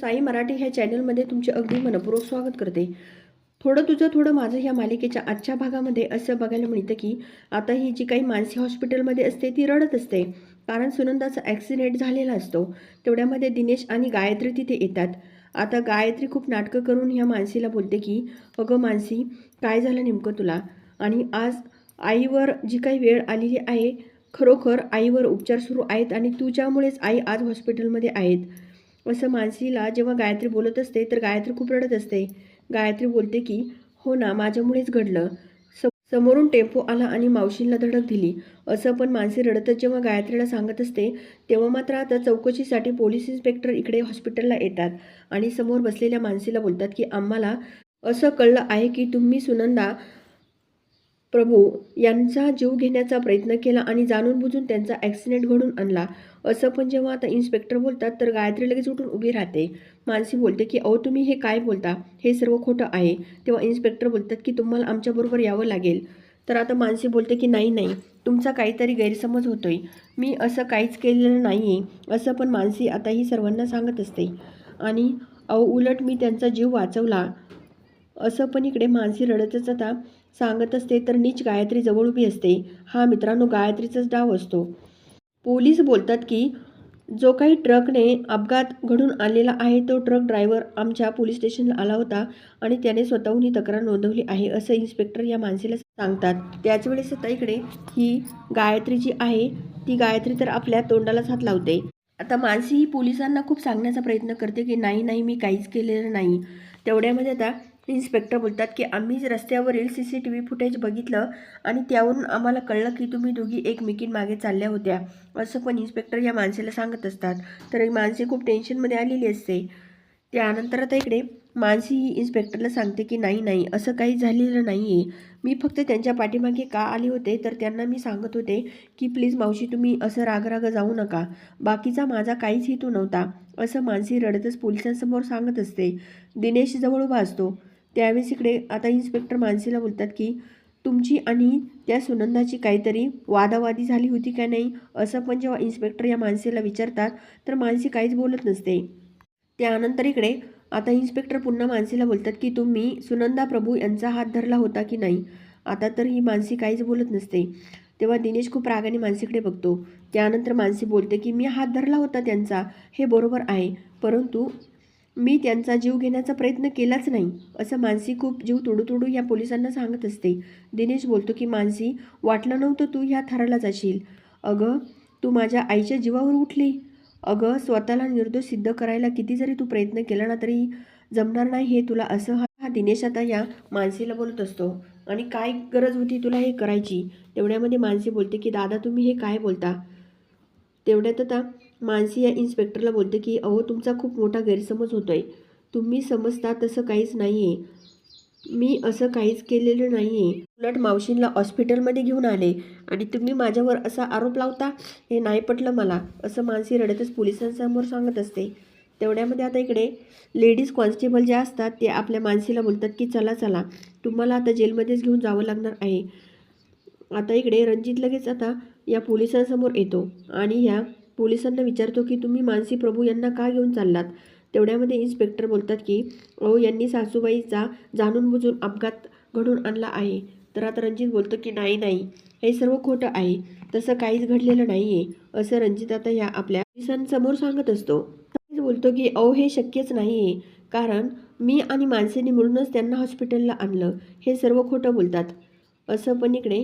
साई मराठी ह्या चॅनलमध्ये तुमचे अगदी मनपूर्वक स्वागत करते. थोडं तुझं थोडं माझं ह्या मालिकेच्या आजच्या भागामध्ये असं बघायला मिळतं की आता ही जी काही मानसी हॉस्पिटलमध्ये असते ती रडत असते. कारण सुनंदाचा ॲक्सिडेंट झालेला असतो. तेवढ्यामध्ये दिनेश आणि गायत्री तिथे येतात. आता गायत्री खूप नाटकं करून ह्या मानसीला बोलते की अगं मानसी काय झालं नेमकं तुला? आणि आज आईवर जी काही वेळ आलेली आहे खरोखर आईवर उपचार सुरू आहेत आणि तुझ्यामुळेच आई आज हॉस्पिटलमध्ये आहेत. असं मानसीला जेव्हा गायत्री बोलत असते तर गायत्री खूप रडत असते. गायत्री बोलते की हो ना माझ्यामुळेच घडलं. समोरून टेम्पो आला आणि मावशींना धडक दिली. असं पण मानसी रडतच जेव्हा गायत्रीला सांगत असते तेव्हा मात्र आता चौकशीसाठी पोलीस इन्स्पेक्टर इकडे हॉस्पिटलला येतात आणि समोर बसलेल्या मानसीला बोलतात की आम्हाला असं कळलं आहे की तुम्ही सुनंदा प्रभू यांचा जीव घेण्याचा प्रयत्न केला आणि जाणून बुजून त्यांचा ॲक्सिडेंट घडून आणला. असं पण जेव्हा आता इन्स्पेक्टर बोलतात तर गायत्री लगेच उठून उभी राहते. मानसी बोलते की अहो तुम्ही हे काय बोलता? हे सर्व खोटं आहे. तेव्हा इन्स्पेक्टर बोलतात की तुम्हाला आमच्याबरोबर यावं लागेल. तर आता मानसी बोलते की नाही नाही. तुमचा काहीतरी गैरसमज होतोय. मी असं काहीच केलेलं नाही आहे असं पण मानसी आता ही सर्वांना सांगत असते. आणि अहो उलट मी त्यांचा जीव वाचवला. असं पण इकडे मानसी रडतच आता सांगत असते तर नीच गायत्री जवळ उभी असते. हा मित्रांनो गायत्रीचाच डाव असतो. पोलीस बोलतात की जो काही ट्रकने अपघात घडून आलेला आहे तो ट्रक ड्रायव्हर आमच्या पोलीस स्टेशनला आला होता आणि त्याने स्वतःहून ही तक्रार नोंदवली आहे असं इन्स्पेक्टर या माणसेला सांगतात. त्याचवेळेस आता इकडे ही गायत्री जी आहे ती गायत्री तर आपल्या तोंडालाच हात लावते. आता मानसी ही पोलिसांना खूप सांगण्याचा प्रयत्न करते की नाही नाही मी काहीच केलेलं नाही. तेवढ्यामध्ये आता इन्स्पेक्टर बोलतात की आम्ही रस्त्यावरील C C T V footage बघितलं आणि त्यावरून आम्हाला कळलं की तुम्ही दोघी एकमेकींमागे चालल्या होत्या असं पण इन्स्पेक्टर या माणसेला सांगत असतात. तर माणसे खूप टेन्शनमध्ये आलेली असते. त्यानंतर आता इकडे मानसी ही इन्स्पेक्टरला सांगते की नाही नाही असं काही झालेलं नाही आहे मी फक्त त्यांच्या पाठीमागे का आले होते तर त्यांना मी सांगत होते की प्लीज मावशी तुम्ही असं रागराग जाऊ नका. बाकीचा माझा काहीच हेतू नव्हता असं मानसी रडतच पोलिसांसमोर सांगत असते. दिनेश जवळ उभा असतो. त्यावेळेस इकडे आता इन्स्पेक्टर मानसीला बोलतात की तुमची आणि त्या सुनंदाची काहीतरी वादावादी झाली होती का नाही? असं पण जेव्हा इन्स्पेक्टर या मानसीला विचारतात तर मानसी काहीच बोलत नसते. त्यानंतर इकडे आता इन्स्पेक्टर पुन्हा मानसीला बोलतात की तुम्ही सुनंदा प्रभू यांचा हात धरला होता की नाही? आता तर ही मानसी काहीच बोलत नसते. तेव्हा दिनेश खूप रागाने मानसीकडे बघतो. त्यानंतर मानसी बोलते की मी हात धरला होता त्यांचा. हे बरोबर आहे. परंतु मी त्यांचा जीव घेण्याचा प्रयत्न केलाच नाही असं मानसी खूप जीव तोडू तोडू या पोलिसांना सांगत असते. दिनेश बोलतो की मानसी वाटलं नव्हतं तू ह्या थराला जाशील. अगं तू माझ्या आईच्या जीवावर उठली. अगं स्वतःला निर्दोष सिद्ध करायला किती जरी तू प्रयत्न केला ना तरी जमणार नाही हे तुला असं हा दिनेश आता या मानसीला बोलत असतो. आणि काय गरज होती तुला हे करायची? तेवढ्यामध्ये मानसी बोलते की दादा तुम्ही हे काय बोलता? तेवढ्यात आता मानसी या इन्स्पेक्टरला बोलते की अहो तुमचा खूप मोठा गैरसमज होतो आहे तुम्ही समजता तसं काहीच नाही आहे मी असं काहीच केलेलं नाही आहे उलट मावशींला हॉस्पिटलमध्ये घेऊन आले आणि तुम्ही माझ्यावर असा आरोप लावता? हे नाही पटलं मला असं मानसी रडतच पोलिसांसमोर सांगत असते. तेवढ्यामध्ये आता इकडे लेडीज कॉन्स्टेबल ज्या असतात ते आपल्या मानसीला बोलतात की चला चला. तुम्हाला आता जेलमध्येच घेऊन जावं लागणार आहे. आता इकडे रणजित लगेच आता या पोलिसांसमोर येतो आणि ह्या पोलिसांना विचारतो की तुम्ही मानसी प्रभू यांना का घेऊन चाललात? तेवढ्यामध्ये इन्स्पेक्टर बोलतात की अहो यांनी सासूबाईचा जाणून बुजून अपघात घडून आणला आहे. तर आता रणजित बोलतो की नाही नाही हे सर्व खोटं आहे. तसं काहीच घडलेलं नाही आहे असं रणजित आता ह्या आपल्या पोलिसांसमोर सांगत असतो. बोलतो की अहो हे शक्यच नाही आहे कारण मी आणि माणसेने मिळूनच त्यांना हॉस्पिटलला आणलं. हे सर्व खोटं बोलतात. असं पण इकडे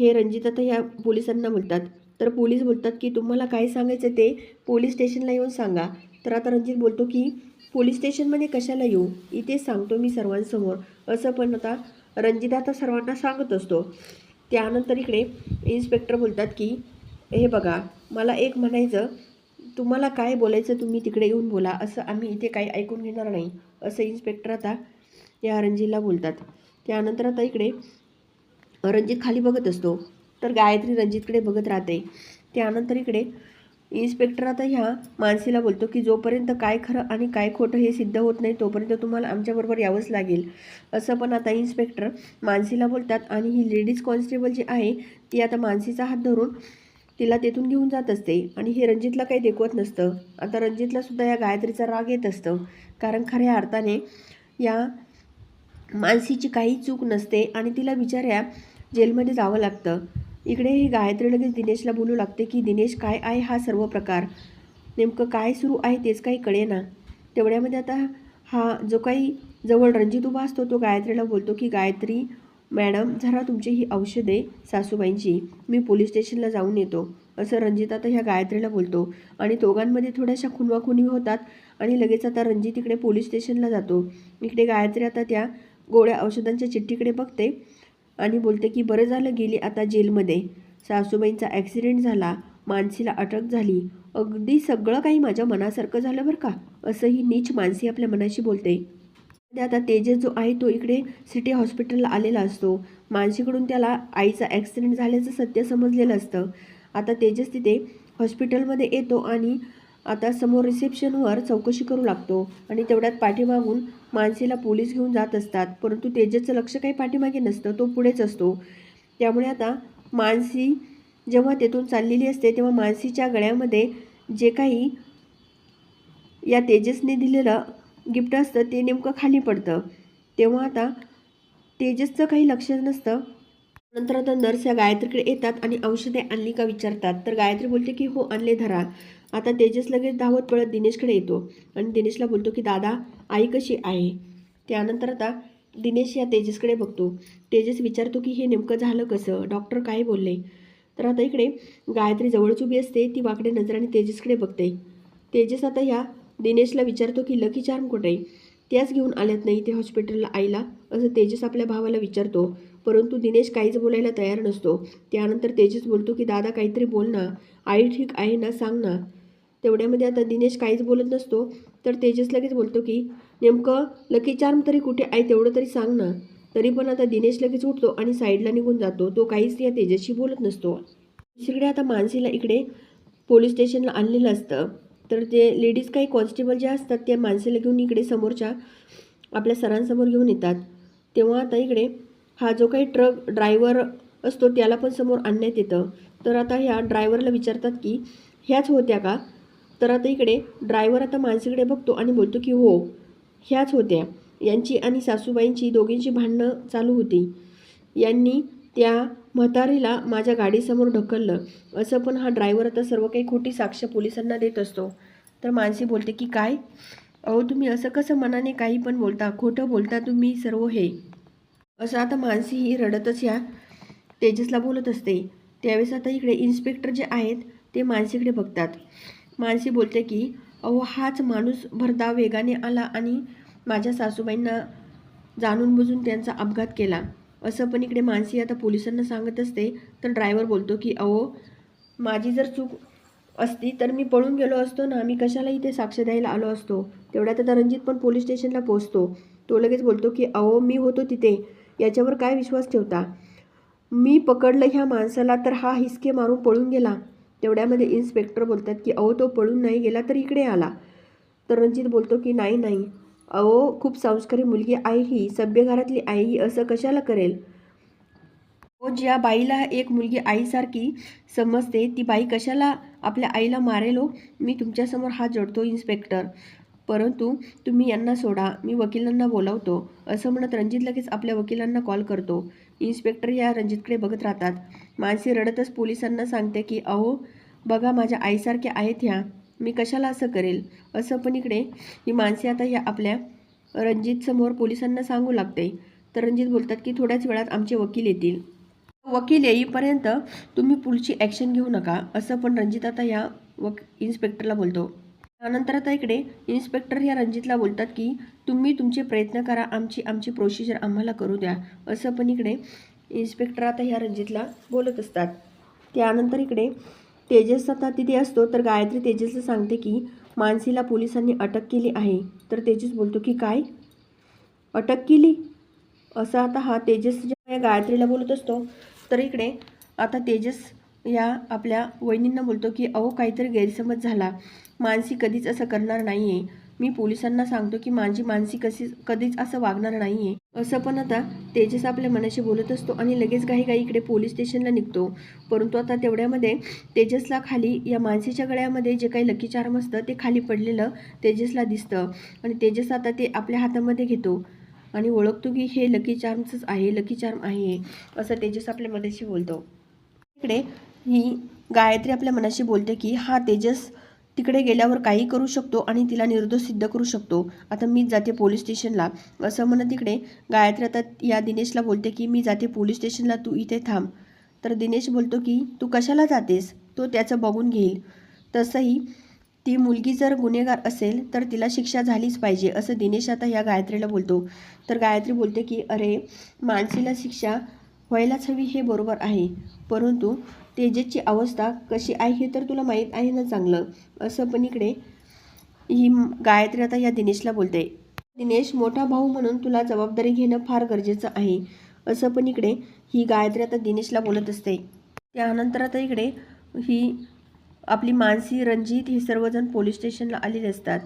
हे रणजित आता ह्या पोलिसांना बोलतात. तर पोलीस बोलतात की तुम्हाला काय सांगायचं ते पोलीस स्टेशनला येऊन सांगा. तर आता रणजित बोलतो की पोलीस स्टेशनमध्ये कशाला येऊ? इथेच सांगतो मी सर्वांसमोर. असं पण आता रणजित आता सर्वांना सांगत असतो. त्यानंतर इकडे इन्स्पेक्टर बोलतात की हे बघा मला एक म्हणायचं तुम्हाला काय बोलायचं तुम्ही तिकडे येऊन बोला असं आम्ही इथे काही ऐकून घेणार नाही. असं इन्स्पेक्टर आता या रणजीला बोलतात. त्यानंतर आता इकडे रणजित खाली बघत असतो. तर गायत्री रणजितकडे बघत राहते. त्यानंतर इकडे इन्स्पेक्टर आता ह्या मानसीला बोलतो की जोपर्यंत काय खरं आणि काय खोटं हे सिद्ध होत नाही तोपर्यंत तुम्हाला आमच्याबरोबर यावंच लागेल. असं पण आता इन्स्पेक्टर मानसीला बोलतात आणि ही लेडीज कॉन्स्टेबल जी आहे ती आता मानसीचा हात धरून तिला तेथून घेऊन जात असते आणि हे रणजितला काही देखवत नसतं. आता रणजितला सुद्धा या गायत्रीचा राग येत असतं. कारण खऱ्या अर्थाने या मानसीची काही चूक नसते आणि तिला बिचाऱ्या जेलमध्ये जावं लागतं. इकडे ही गायत्री लगेच दिनेशला बोलू लागते की दिनेश काय आहे हा सर्व प्रकार? नेमकं काय सुरू आहे तेच काही कळेना. तेवढ्यामध्ये आता हा जो काही जवळ रणजित उभा असतो तो गायत्रीला बोलतो की गायत्री मॅडम जरा तुमची ही औषधे सासूबाईंची मी पोलीस स्टेशनला जाऊन येतो. असं रणजित आता ह्या गायत्रीला बोलतो. आणि दोघांमध्ये थोड्याशा खुनवाखुनी होतात आणि लगेच आता रणजित इकडे पोलीस स्टेशनला जातो. इकडे गायत्री आता त्या गोळ्या औषधांच्या चिठ्ठीकडे बघते. आणि बोलते की बरं झालं गेली आता जेलमध्ये. सासूबाईंचा ॲक्सिडेंट झाला मानसीला अटक झाली. अगदी सगळं काही माझ्या मनासारखं झालं बरं का? असं ही नीच मानसी आपल्या मनाशी बोलते. ते आता तेजस जो आहे तो इकडे सिटी हॉस्पिटलला आलेला असतो. मानसीकडून त्याला आईचा ॲक्सिडेंट झाल्याचं सत्य समजलेलं असतं. आता तेजस तिथे हॉस्पिटलमध्ये येतो आणि आता समोर रिसेप्शनवर चौकशी करू लागतो आणि तेवढ्यात पाठीमागून मानसीला पोलीस घेऊन जात असतात. परंतु तेजसचं लक्ष काही पाठीमागे नसतं तो पुढेच असतो. त्यामुळे आता मानसी जेव्हा तेथून चाललेली असते तेव्हा मानसीच्या गळ्यामध्ये जे काही या तेजसने दिलेलं गिफ्ट असतं ते नेमकं खाली पडतं. तेव्हा आता तेजसचं काही लक्ष नसतं. नंतर आता नर्स या गायत्रीकडे येतात आणि औषधे आणली का विचारतात. तर गायत्री बोलते की हो आणले धरा. आता तेजस लगेच धावत पळत दिनेशकडे येतो आणि दिनेशला बोलतो की दादा आई कशी आहे? त्यानंतर आता दिनेश या तेजसकडे बघतो. तेजस विचारतो की हे नेमकं झालं कसं? डॉक्टर काय बोलले? तर आता इकडे गायत्री जवळच उभी असते ती वाकडे नजराने तेजसकडे बघते. तेजस आता ह्या दिनेशला विचारतो की लकी चार्म कुठे आहे? त्याच घेऊन आल्यात नाही ते हॉस्पिटलला आईला असं तेजस आपल्या भावाला विचारतो. परंतु दिनेश काहीच बोलायला तयार नसतो. त्यानंतर तेजस बोलतो की दादा काहीतरी बोल ना. आई ठीक आहे ना? सांग ना. तेवढ्यामध्ये आता दिनेश काहीच बोलत नसतो. तर तेजस लगेच बोलतो की नेमकं लकी चार्म तरी कुठे आहे तेवढं तरी सांग ना. तरी पण आता दिनेश लगेच उठतो आणि साईडला निघून जातो. तो काहीच या तेजसशी बोलत नसतो. दुसरीकडे आता मानसीला इकडे पोलीस स्टेशनला आणलेलं असतं. तर ते लेडीज काही कॉन्स्टेबल ज्या असतात त्या माणसेला घेऊन इकडे समोरच्या आपल्या सरांसमोर घेऊन येतात. तेव्हा आता इकडे हा जो काही ट्रक ड्रायव्हर असतो त्याला पण समोर आणण्यात येतं. तर आता ह्या ड्रायव्हरला विचारतात की ह्याच होत्या का? तर आता इकडे ड्रायव्हर आता माणसीकडे बघतो आणि बोलतो की हो ह्याच होत्या. यांची आणि सासूबाईंची दोघींची भांडणं चालू होती. यांनी त्या म्हातारीला माझ्या गाडीसमोर ढकललं. असं पण हा ड्रायव्हर आता सर्व काही खोटी साक्ष पोलिसांना देत असतो. तर मानसी बोलते की काय? अहो तुम्ही असं कसं मनाने काही पण बोलता? खोटं बोलता तुम्ही सर्व हे. असं आता मानसी ही रडतच या तेजसला बोलत असते. त्यावेळेस आता इकडे इन्स्पेक्टर जे आहेत ते मानसीकडे बघतात. मानसी बोलते की अहो हाच माणूस भरधाव वेगाने आला आणि माझ्या सासूबाईंना जाणून बुजून त्यांचा अपघात केला. असं पण इकडे मानसी आता पोलिसांना सांगत असते तर ड्रायव्हर बोलतो की अहो माझी जर चूक असती तर मी पळून गेलो असतो ना मी कशाला इथे साक्ष द्यायला आलो असतो? तेवढ्यात आता रणजित पण पोलीस स्टेशनला पोहोचतो. तो लगेच बोलतो की अहो मी होतो तिथे. याच्यावर काय विश्वास ठेवता? मी पकडलं ह्या माणसाला तर हा हिसके मारून पळून गेला. तेवढ्यामध्ये इन्स्पेक्टर बोलतात की अहो तो पळून नाही गेला तर इकडे आला. तर रणजित बोलतो की नाही नाही. अहो खूप संस्कारी मुलगी आहे ही. सभ्य घरातली आई ही असं कशाला करेल? हो ज्या बाईला एक मुलगी आईसारखी समजते ती बाई कशाला आपल्या आईला मारेल हो? मी तुमच्यासमोर हात जोडतो इन्स्पेक्टर परंतु तुम्ही यांना सोडा. मी वकिलांना बोलावतो. असं म्हणत रणजित लगेच आपल्या वकिलांना कॉल करतो. इन्स्पेक्टर या रणजितकडे बघत राहतात. मानसी रडतच पोलिसांना सांगते की अहो बघा माझ्या आईसारख्या आहेत ह्या. मी कशाला असं करेल? असं पण इकडे ही माणसे आता ह्या आपल्या रणजितसमोर पोलिसांना सांगू लागते. तर रणजित बोलतात की थोड्याच वेळात आमचे वकील येतील. वकील येईपर्यंत तुम्ही पुढची ॲक्शन घेऊ नका. असं पण रणजित आता ह्या वक इन्स्पेक्टरला बोलतो. त्यानंतर आता इकडे इन्स्पेक्टर ह्या रणजितला बोलतात की तुम्ही तुमचे प्रयत्न करा आमची आमची प्रोसिजर आम्हाला करू द्या. असं पण इकडे इन्स्पेक्टर आता ह्या रणजितला बोलत असतात. त्यानंतर इकडे तेजस आता तिथे असतो तर गायत्री तेजसला सांगते की मानसीला पोलिसांनी अटक केली आहे. तर तेजस बोलतो की काय? अटक केली? असं आता हा तेजस ज्या या गायत्रीला बोलत असतो. तर इकडे आता तेजस या आपल्या वहिनींना बोलतो की अहो काहीतरी गैरसमज झाला. मानसी कधीच असं करणार नाही आहे मी पोलिसांना सांगतो की माझी मानसी कशी कधीच असं वागणार नाही आहे असं पण आता तेजस आपल्या मनाशी बोलत असतो आणि लगेच काही काही इकडे पोलीस स्टेशनला निघतो. परंतु आता तेवढ्यामध्ये तेजसला खाली या मानसीच्या गळ्यामध्ये जे काही लकी चार्म असतं ते खाली पडलेलं तेजसला दिसतं. आणि तेजस आता ते आपल्या हातामध्ये घेतो. आणि ओळखतो की हे लकी चार्मचंच आहे लकी चार्म आहे. असं तेजस आपल्या मनाशी बोलतो. इकडे ही गायत्री आपल्या मनाशी बोलते की हा तेजस तिकडे गेल्यावर काही करू शकतो आणि तिला निर्दोष सिद्ध करू शकतो. आता मीच जाते पोलीस स्टेशनला. असं म्हणत तिकडे गायत्री आता या दिनेशला बोलते की मी जाते पोलीस स्टेशनला तू इथे थांब. तर दिनेश बोलतो की तू कशाला जातेस? तो त्याचं बघून घेईल. तसंही ती मुलगी जर गुन्हेगार असेल तर तिला शिक्षा झालीच पाहिजे असं दिनेश आता या गायत्रीला बोलतो. तर गायत्री बोलते की अरे मानसीला शिक्षा व्हायलाच हवी हे बरोबर आहे. परंतु तेजेची अवस्था कशी आहे हे तर तुला माहीत आहे ना चांगलं. असं पण इकडे ही गायत्री आता या दिनेशला बोलते. दिनेश मोठा भाऊ म्हणून तुला जबाबदारी घेणं फार गरजेचं आहे. असं पण इकडे ही गायत्री आता दिनेशला बोलत असते. त्यानंतर आता इकडे ही आपली मानसी रणजित हे सर्वजण पोलीस स्टेशनला आलेले असतात.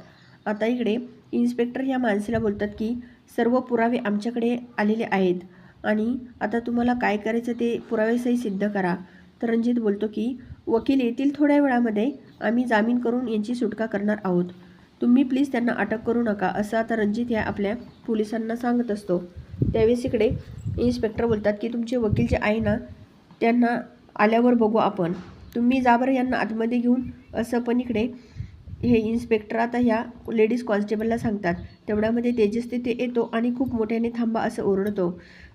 आता इकडे इन्स्पेक्टर या मानसीला बोलतात की सर्व पुरावे आमच्याकडे आलेले आहेत. आणि आता तुम्हाला काय करायचं ते पुरावेसही सिद्ध करा. तर रणजित बोलतो की वकील येतील थोड्या वेळामध्ये. आम्ही जामीन करून यांची सुटका करणार आहोत. तुम्ही प्लीज त्यांना अटक करू नका असं आता रणजित ह्या आपल्या पोलिसांना सांगत असतो. त्यावेळेस इकडे इन्स्पेक्टर बोलतात की तुमचे वकील जे आहे ना त्यांना आल्यावर बघू आपण. तुम्ही जा बरं यांना आतमध्ये घेऊन असं पण इकडे हे इन्स्पेक्टर आता ह्या लेडीज कॉन्स्टेबलला सांगतात. तेवढ्यामध्ये तेजस तिथे येतो आणि खूप मोठ्याने थांबा असं ओरडतो.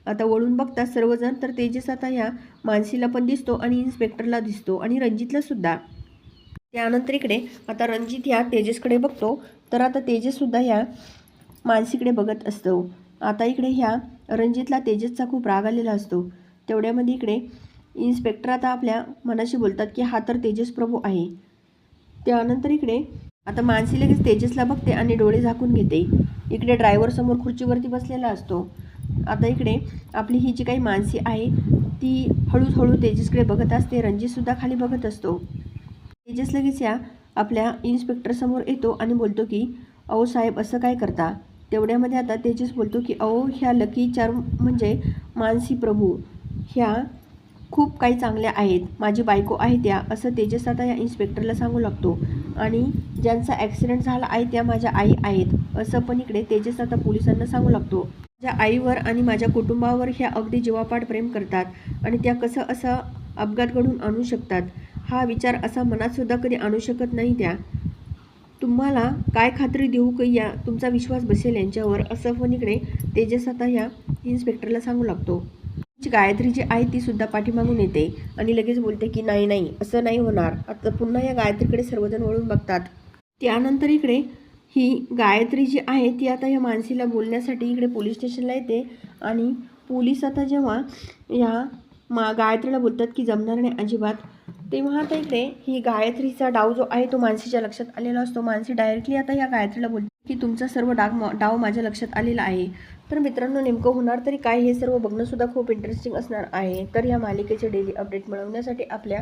आता वळून बघतात सर्वजण तर तेजस आता ह्या मानसीला पण दिसतो आणि इन्स्पेक्टरला दिसतो आणि रणजितला सुद्धा. त्यानंतर इकडे आता रणजित ह्या तेजसकडे बघतो. तर आता तेजससुद्धा ह्या मानसीकडे बघत असतो. आता इकडे ह्या रणजितला तेजसचा खूप राग आलेला असतो. तेवढ्यामध्ये इकडे इन्स्पेक्टर आता आपल्या मनाशी बोलतात की हा तर तेजस प्रभू आहे. त्यानंतर इकडे आता मानसी लगेच तेजसला बघते आणि डोळे झाकून घेते. इकडे ड्रायव्हर समोर खुर्चीवरती बसलेला असतो. आता इकडे आपली ही जी काही मानसी आहे ती हळूहळू तेजसकडे बघत असते रणजितसुद्धा खाली बघत असतो. तेजस लगेच या आपल्या इन्स्पेक्टरसमोर येतो आणि बोलतो की अहो साहेब असं काय करता? तेवढ्यामध्ये आता तेजस बोलतो की अहो ह्या लकी चार्म म्हणजे मानसी प्रभू. ह्या खूप काही चांगल्या आहेत. माझी बायको आहे त्या. असं तेजस आता या इन्स्पेक्टरला सांगू लागतो. आणि ज्यांचा ॲक्सिडेंट झाला आहे त्या माझ्या आई आहेत. असं पण इकडे तेजस आता पोलिसांना सांगू लागतो. माझ्या आईवर आणि माझ्या कुटुंबावर ह्या अगदी जीवापाड प्रेम करतात आणि त्या कसं असं अपघात घडून आणू शकतात हा विचार असा मनातसुद्धा कधी आणू शकत नाही त्या. तुम्हाला काय खात्री देऊ की या तुमचा विश्वास बसेल यांच्यावर असं पण इकडे तेजस आता ह्या इन्स्पेक्टरला सांगू लागतो. जी गायत्री जी आहे ती सुद्धा पाठीमागून येते आणि लगेच बोलते की नाही नाही असं नाही होणार. आता पुन्हा या गायत्रीकडे सर्वजण वळून बघतात. त्यानंतर इकडे ही गायत्री जी आहे ती आता या मानसीला बोलण्यासाठी इकडे पोलीस स्टेशनला येते. आणि पोलीस आता जेव्हा या मा गायत्रीला बोलतात की जमणार नाही अजिबात तेव्हा आता इकडे ही गायत्रीचा डाव जो आहे तो मानसीच्या लक्षात आलेला असतो. मानसी डायरेक्टली आता या गायत्रीला बोलते की तुमचा सर्व डाग डाव माझ्या लक्षात आलेला आहे. तर मित्रांनो नेमकं होणार तरी काय हे सर्व बघणंसुद्धा खूप इंटरेस्टिंग असणार आहे. तर या मालिकेचे डेली अपडेट मिळवण्यासाठी आपल्या